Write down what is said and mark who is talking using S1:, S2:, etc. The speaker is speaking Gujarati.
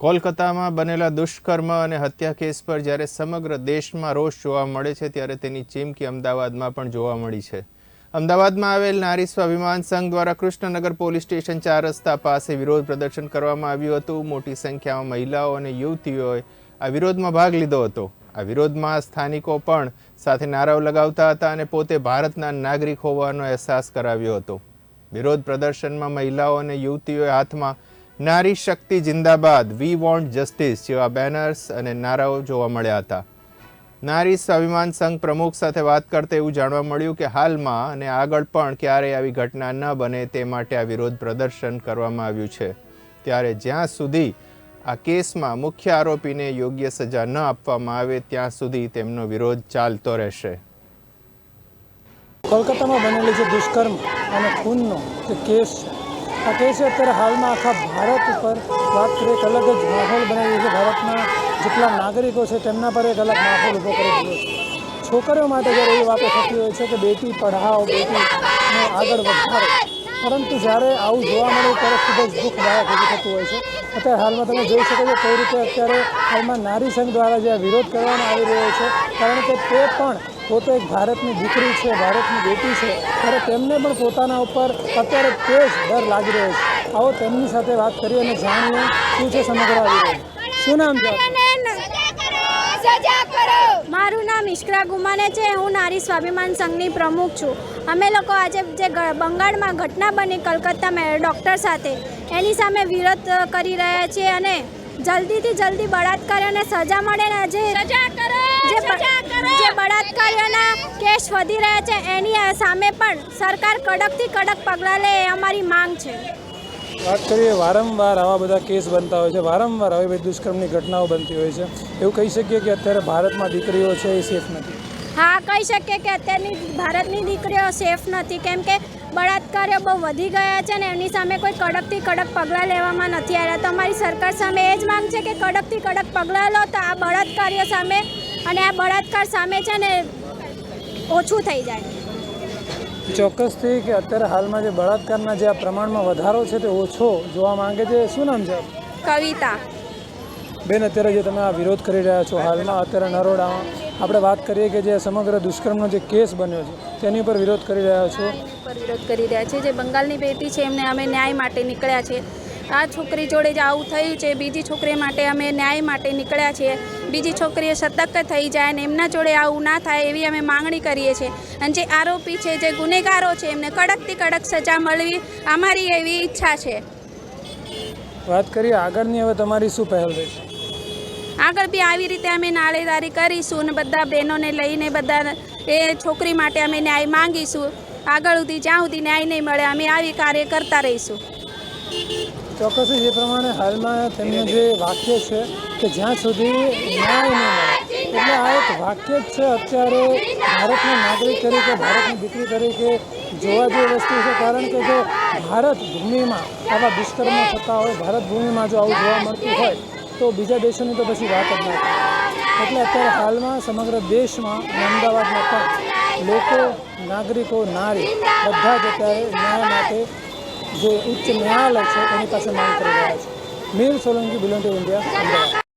S1: કોલકાતામાં બનેલા દુષ્કર્મ અને હત્યા કેસ પર જ્યારે સમગ્ર દેશમાં રોષ જોવા મળે છે, ત્યારે તેની ચીમકી અમદાવાદમાં પણ જોવા મળી છે. અમદાવાદમાં આવેલ નારી સ્વાભિમાન સંઘ દ્વારા કૃષ્ણનગર પોલીસ સ્ટેશન ચાર રસ્તા પાસે વિરોધ પ્રદર્શન કરવામાં આવ્યું હતું. મોટી સંખ્યામાં મહિલાઓ અને યુવતીઓએ આ વિરોધમાં ભાગ લીધો હતો. આ વિરોધમાં સ્થાનિકો પણ સાથે નારાઓ લગાવતા હતા અને પોતે ભારતના નાગરિક હોવાનો અહેસાસ કરાવ્યો હતો. વિરોધ પ્રદર્શનમાં મહિલાઓ અને યુવતીઓએ હાથમાં નારી શક્તિ જિંદાબાદ વી વોન્ટ જસ્ટિસ જેવા બેનર્સ અને નારાઓ જોવા મળ્યા હતા. નારી સ્વાભિમાન સંઘ પ્રમુખ સાથે વાત કરતા એવું જાણવા મળ્યું કે હાલમાં અને આગળ પણ ક્યારેય આવી ઘટના ન બને તે માટે આ વિરોધ પ્રદર્શન કરવામાં આવ્યું છે. ત્યારે જ્યાં સુધી આ કેસમાં મુખ્ય આરોપીને યોગ્ય સજા ન આપવામાં આવે, ત્યાં સુધી તેમનો વિરોધ ચાલતો રહેશે.
S2: કોલકાતામાં બનેલી જે દુષ્કર્મ અને ખૂનનો જે કેસ છે કેસે અત્યારે હાલમાં આખા ભારત ઉપર વાત કરીએ એક અલગ જ માહોલ બનાવી છે. ભારતના જેટલા નાગરિકો છે તેમના પર એક અલગ માહોલ ઊભો કરી દીધો છે. છોકરીઓ માટે જ્યારે એવી વાતો થતી હોય છે કે બેટી પઢાઓ બેટીને આગળ વધારો, પરંતુ જ્યારે આવું જોવા મળે ત્યારે ખૂબ જ દુઃખદાયક ઊભું થતું હોય છે. અત્યારે હાલમાં તમે જોઈ શકો છો કઈ રીતે અત્યારે હાલમાં નારી સંઘ દ્વારા જે વિરોધ કરવામાં આવી રહ્યો છે, કારણ કે તે પણ પોતે એક ભારતની દીકરી છે, ભારતની બેટી છે. ત્યારે તેમને પણ પોતાના ઉપર અત્યારે કેસ ડર લાગી રહ્યો છે. આવો તેમની સાથે વાત કરી અને જાણીએ શું છે સમગ્ર આવી શું નામ છે
S3: મારું નામ ઇશ્કરા ગુમાને છે. હું નારી સ્વાભિમાન સંઘની પ્રમુખ છું. અમે લોકો આજે જે બંગાળમાં ઘટના બની કલકત્તામાં ડૉક્ટર સાથે. એની સામે વિરોધ કરી રહ્યા છીએ અને જલ્દીથી જલ્દી બળાત્કારીઓને સજા મળે ને જે જે જે બળાત્કારીઓના કેસ વધી રહ્યા છે એની સામે પણ સરકાર કડકથી કડક પગલાં લે એ અમારી માંગ છે.
S2: વાત કરીએ વારંવાર આવા બધા કેસ બનતા હોય છે વારંવાર આવી બધી દુષ્કર્મની ઘટનાઓ બનતી હોય છે. એવું કહી શકીએ કે અત્યારે ભારતમાં દીકરીઓ છે એ સેફ નથી?
S3: હા કહી શકીએ કે અત્યારની ભારતની દીકરીઓ સેફ નથી. કેમ કે બળાત્કારીઓ બહુ વધી ગયા છે ને એમની સામે કોઈ કડકથી કડક પગલાં લેવામાં નથી આવ્યા. તો અમારી સરકાર સામે એ જ માંગ છે કે કડકથી કડક પગલાં લો તો આ બળાત્કારીઓ સામે અને આ બળાત્કાર સામે છે ને ઓછું થઈ જાય.
S2: ચોક્કસથી કે અત્યારે હાલમાં જે બળાત્કારના જે આ પ્રમાણમાં વધારો છે તે ઓછો જોવા માંગે છે. શું નામ છે?
S3: કવિતા.
S2: બેન અત્યારે જે તમે આ વિરોધ કરી રહ્યા છો હાલમાં અત્યારે નરોડામાં આપણે વાત કરીએ કે જે સમગ્ર દુષ્કર્મનો જે કેસ બન્યો છે તેની ઉપર વિરોધ કરી રહ્યા છો.
S4: પર વિરોધ કરી રહ્યા છે. જે બંગાળની બેટી છે એમને અમે ન્યાય માટે નીકળ્યા છે. આ છોકરી જોડે જ આવું થયું છે. બીજી છોકરી માટે અમે ન્યાય માટે નીકળ્યા છીએ. બીજી છોકરીએ સતર્ક થઈ જાય અને એમના જોડે આવું ના થાય એવી અમે માંગણી કરીએ છીએ. અને જે આરોપી છે જે ગુનેગારો છે એમને કડકથી કડક સજા મળવી અમારી એવી ઈચ્છા છે.
S2: વાત કરીએ આગળની. હવે તમારી શું પહેલ રહેશે?
S4: આગળ બી આવી રીતે અમે નાળેદારી કરીશું અને બધા બહેનોને લઈને બધા એ છોકરી માટે અમે ન્યાય માંગીશું. આગળ સુધી જ્યાં સુધી ન્યાય નહીં મળે, અમે આવી કાર્ય કરતા રહીશું.
S2: ચોક્કસ જે પ્રમાણે હાલમાં તેમનું જે વાક્ય છે કે જ્યાં સુધી ન્યાય નહીં મળે, એટલે આ એક વાક્ય જ છે અત્યારે ભારતના નાગરિક તરીકે, ભારતની દીકરી તરીકે જોવા જેવી વસ્તુ છે. કારણ કે જો ભારત ભૂમિમાં, આવા દુષ્કર્મો થતા હોય, ભારત ભૂમિમાં જો આવું જોવા મળતું હોય, તો બીજા દેશોની તો પછી વાત જ નથી એટલે અત્યારે હાલમાં સમગ્ર દેશમાં અમદાવાદમાં પણ લોકો, નાગરિકો, નારી, બધા જ અત્યારે ન્યાય માટે જે ઉચ્ચ ન્યાયાલય છે, એની પાસે માંગ કરી રહ્યા છે. મીર સોલંકી બિલોન્ટી ઇન્ડિયા અમદાવાદ.